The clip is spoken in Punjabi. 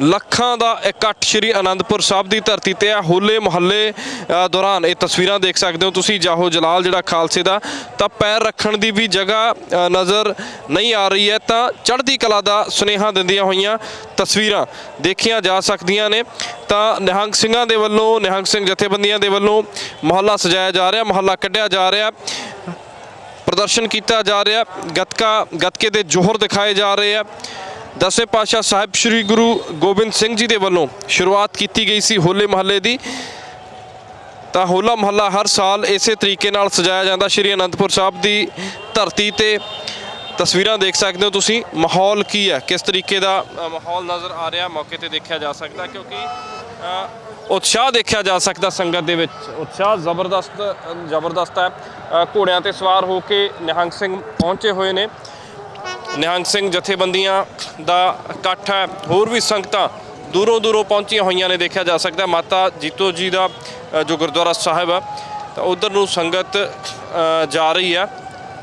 ਲੱਖਾਂ ਦਾ ਇਕੱਠ ਸ਼੍ਰੀ ਅਨੰਦਪੁਰ ਸਾਹਿਬ ਦੀ ਧਰਤੀ ਤੇ ਆ, ਹੋਲੇ ਮੁਹੱਲੇ ਦੌਰਾਨ ਇਹ ਤਸਵੀਰਾਂ ਦੇਖ ਸਕਦੇ ਹੋ ਤੁਸੀਂ, ਜਾਹੋ ਜਲਾਲ ਜਿਹੜਾ ਖਾਲਸੇ ਦਾ, ਤਾਂ ਪੈਰ ਰੱਖਣ ਦੀ ਵੀ ਜਗ੍ਹਾ ਨਜ਼ਰ ਨਹੀਂ ਆ ਰਹੀ ਹੈ, ਤਾਂ ਚੜ੍ਹਦੀ ਕਲਾ ਦਾ ਸੁਨੇਹਾ ਦਿੰਦੀਆਂ ਹੋਈਆਂ ਤਸਵੀਰਾਂ ਦੇਖੀਆਂ ਜਾ ਸਕਦੀਆਂ ਨੇ। ਤਾਂ ਨਿਹੰਗ ਸਿੰਘਾਂ ਦੇ ਵੱਲੋਂ, ਨਿਹੰਗ ਸਿੰਘ ਜਥੇਬੰਦੀਆਂ ਦੇ ਵੱਲੋਂ ਮੁਹੱਲਾ ਸਜਾਇਆ ਜਾ ਰਿਹਾ, ਮੁਹੱਲਾ ਕੱਢਿਆ ਜਾ ਰਿਹਾ, ਪ੍ਰਦਰਸ਼ਨ ਕੀਤਾ ਜਾ ਰਿਹਾ, ਗੱਤਕਾ, ਗੱਤਕੇ ਦੇ ਜੋਹਰ ਦਿਖਾਏ ਜਾ ਰਹੇ ਆ। ਦਸੇ ਪਾਤਸ਼ਾਹ ਸਾਹਿਬ ਸ੍ਰੀ ਗੁਰੂ ਗੋਬਿੰਦ ਸਿੰਘ ਜੀ ਦੇ ਵੱਲੋਂ ਸ਼ੁਰੂਆਤ ਕੀਤੀ ਗਈ ਸੀ ਹੋਲੇ ਮਹੱਲੇ ਦੀ। ਤਾਂ ਹੋਲਾ ਮਹੱਲਾ ਹਰ ਸਾਲ ਇਸੇ ਤਰੀਕੇ ਨਾਲ ਸਜਾਇਆ ਜਾਂਦਾ। ਸ਼੍ਰੀ ਅਨੰਦਪੁਰ ਸਾਹਿਬ ਦੀ ਧਰਤੀ ਤੇ ਤਸਵੀਰਾਂ ਦੇਖ ਸਕਦੇ ਹੋ ਤੁਸੀਂ। ਮਾਹੌਲ ਕੀ ਹੈ? ਕਿਸ ਤਰੀਕੇ ਦਾ ਮਾਹੌਲ ਨਜ਼ਰ ਆ ਰਿਹਾ? ਮੌਕੇ ਤੇ ਦੇਖਿਆ ਜਾ ਸਕਦਾ ਕਿਉਂਕਿ ਉਤਸ਼ਾਹ ਦੇਖਿਆ ਜਾ ਸਕਦਾ ਸੰਗਤ ਦੇ ਵਿੱਚ। ਉਤਸ਼ਾਹ ਜ਼ਬਰਦਸਤ ਜ਼ਬਰਦਸਤ ਹੈ। ਘੋੜਿਆਂ ਤੇ ਸਵਾਰ ਹੋ ਕੇ ਨਿਹੰਗ ਸਿੰਘ ਪਹੁੰਚੇ ਹੋਏ ਨੇ। ਨਿਹੰਗ ਸਿੰਘ ਜਥੇਬੰਦੀਆਂ ਦਾ ਇਕੱਠ ਹੈ। ਹੋਰ ਵੀ ਸੰਗਤਾਂ ਦੂਰੋਂ ਦੂਰੋਂ ਪਹੁੰਚੀਆਂ ਹੋਈਆਂ ਨੇ, ਦੇਖਿਆ ਜਾ ਸਕਦਾ ਮਾਤਾ ਜੀਤੋ ਜੀ ਦਾ ਜੋ ਗੁਰਦੁਆਰਾ ਸਾਹਿਬ ਹੈ, ਤਾਂ ਉਧਰ ਨੂੰ ਸੰਗਤ ਜਾ ਰਹੀ ਹੈ।